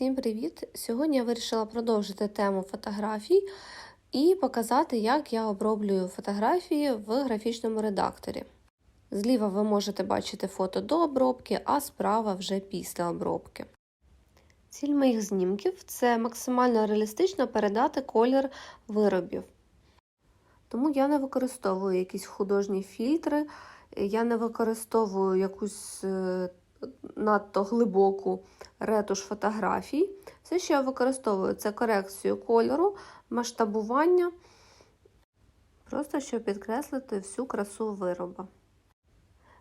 Всім привіт! Сьогодні я вирішила продовжити тему фотографій і показати, як я оброблюю фотографії в графічному редакторі. Зліва ви можете бачити фото до обробки, а справа вже після обробки. Ціль моїх знімків це максимально реалістично передати колір виробів. Тому я не використовую якісь художні фільтри, я не використовую якусь е, надто глибоку ретуш фотографій. Все, що я використовую, це корекцію кольору, масштабування, просто щоб підкреслити всю красу вироба.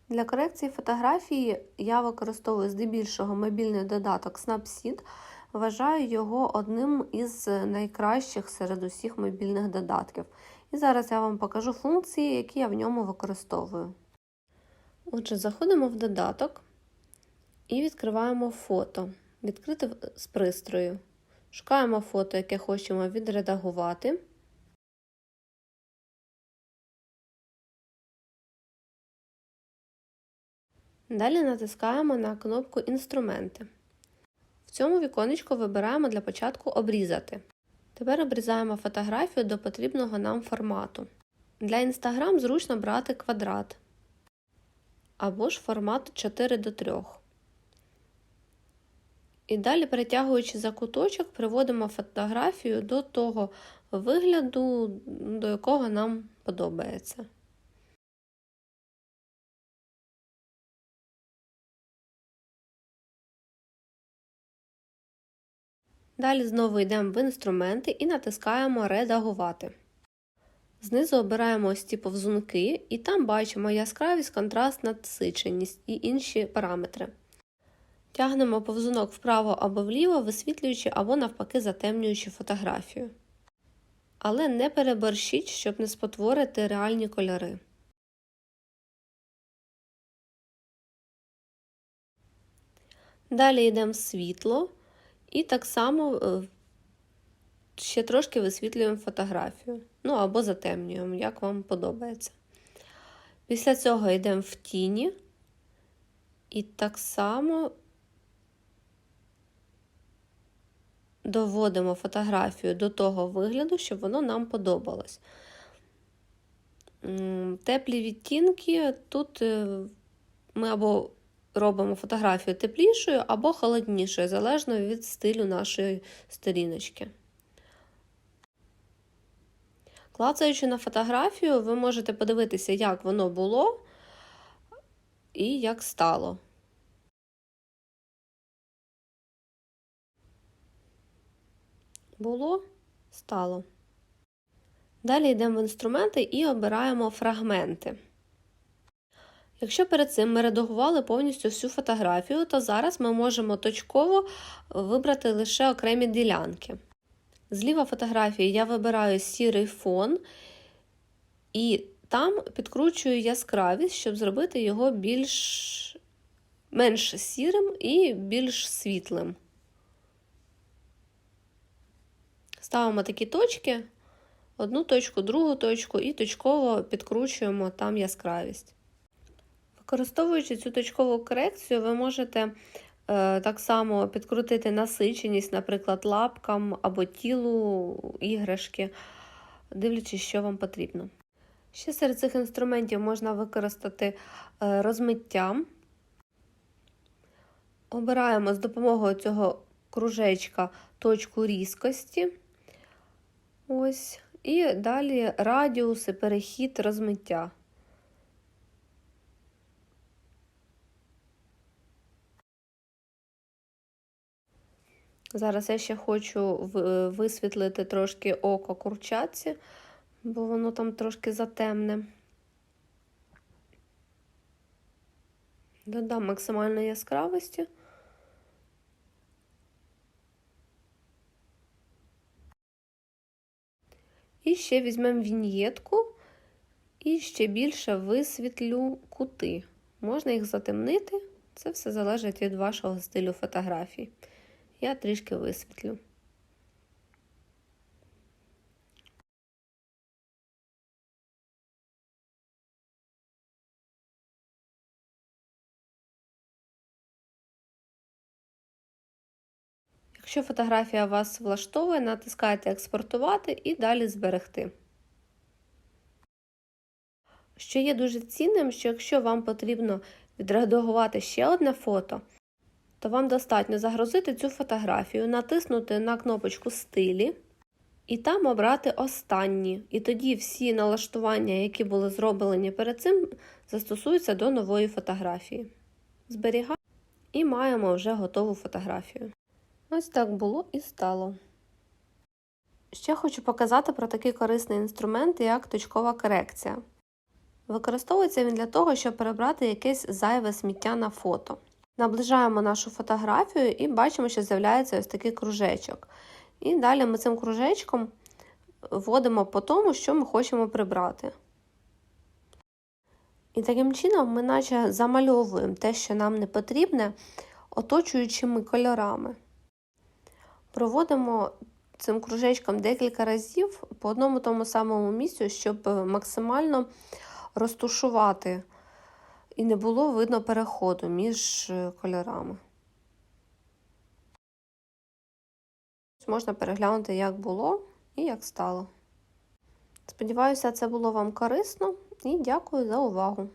Для корекції фотографії я використовую здебільшого мобільний додаток Snapseed. Вважаю його одним із найкращих серед усіх мобільних додатків. І зараз я вам покажу функції, які я в ньому використовую. Отже, заходимо в додаток і відкриваємо фото. Відкрити з пристрою. Шукаємо фото, яке хочемо відредагувати. Далі натискаємо на кнопку Інструменти. В цьому віконечку вибираємо для початку Обрізати. Тепер обрізаємо фотографію до потрібного нам формату. Для Instagram зручно брати квадрат або ж формат 4 до 3. І далі, перетягуючи за куточок, приводимо фотографію до того вигляду, до якого нам подобається. Далі знову йдемо в інструменти і натискаємо Редагувати. Знизу обираємо ось ці повзунки, і там бачимо яскравість, контраст, насиченість і інші параметри. Тягнемо повзунок вправо або вліво, висвітлюючи або навпаки затемнюючи фотографію. Але не переборщіть, щоб не спотворити реальні кольори. Далі йдемо в світло і так само е, ще трошки висвітлюємо фотографію. Ну або затемнюємо, як вам подобається. Після цього йдемо в тіні і так само доводимо фотографію до того вигляду, щоб воно нам подобалось. Теплі відтінки тут е, ми або робимо фотографію теплішою, або холоднішою, залежно від стилю нашої сторіночки. Клацаючи на фотографію, ви можете подивитися, як воно було і як стало. Було, стало. Далі йдемо в інструменти і обираємо фрагменти. Якщо перед цим ми редагували повністю всю фотографію, то зараз ми можемо точково вибрати лише окремі ділянки. Зліва фотографії я вибираю сірий фон і там підкручую яскравість, щоб зробити його більш менш сірим і більш світлим. Ставимо такі точки, одну точку, другу точку і точково підкручуємо там яскравість. Використовуючи цю точкову корекцію, ви можете е, так само підкрутити насиченість, наприклад, лапкам або тілу іграшки, дивлячись, що вам потрібно. Ще серед цих інструментів можна використати е, розмиття. Обираємо з допомогою цього кружечка точку різкості. Ось. І далі радіуси, перехід, розмиття. Зараз я ще хочу висвітлити трошки око курчаці, бо воно там трошки затемне. Додам максимальної яскравості. І ще візьмемо віньєтку і ще більше висвітлю кути. Можна їх затемнити, це все залежить від вашого стилю фотографій я трішки висвітлю. Якщо фотографія вас влаштовує, натискайте Експортувати і далі зберегти. Що є дуже цінним, що якщо вам потрібно відредагувати ще одне фото, то вам достатньо загрузити цю фотографію, натиснути на кнопочку Стилі і там обрати останні. І тоді всі налаштування, які були зроблені перед цим, застосуються до нової фотографії. Зберігаємо і маємо вже готову фотографію. Ось так було і стало. Ще хочу показати про такий корисний інструмент, як точкова корекція. Використовується він для того, щоб перебрати якесь зайве сміття на фото. Наближаємо нашу фотографію і бачимо, що з'являється ось такий кружечок. І далі ми цим кружечком вводимо по тому, що ми хочемо прибрати. І таким чином ми наче замальовуємо те, що нам не потрібне, оточуючими кольорами. Проводимо цим кружечком декілька разів по одному тому самому місцю, щоб максимально розтушувати і не було видно переходу між кольорами. Можна переглянути, як було і як стало. Сподіваюся, це було вам корисно і дякую за увагу!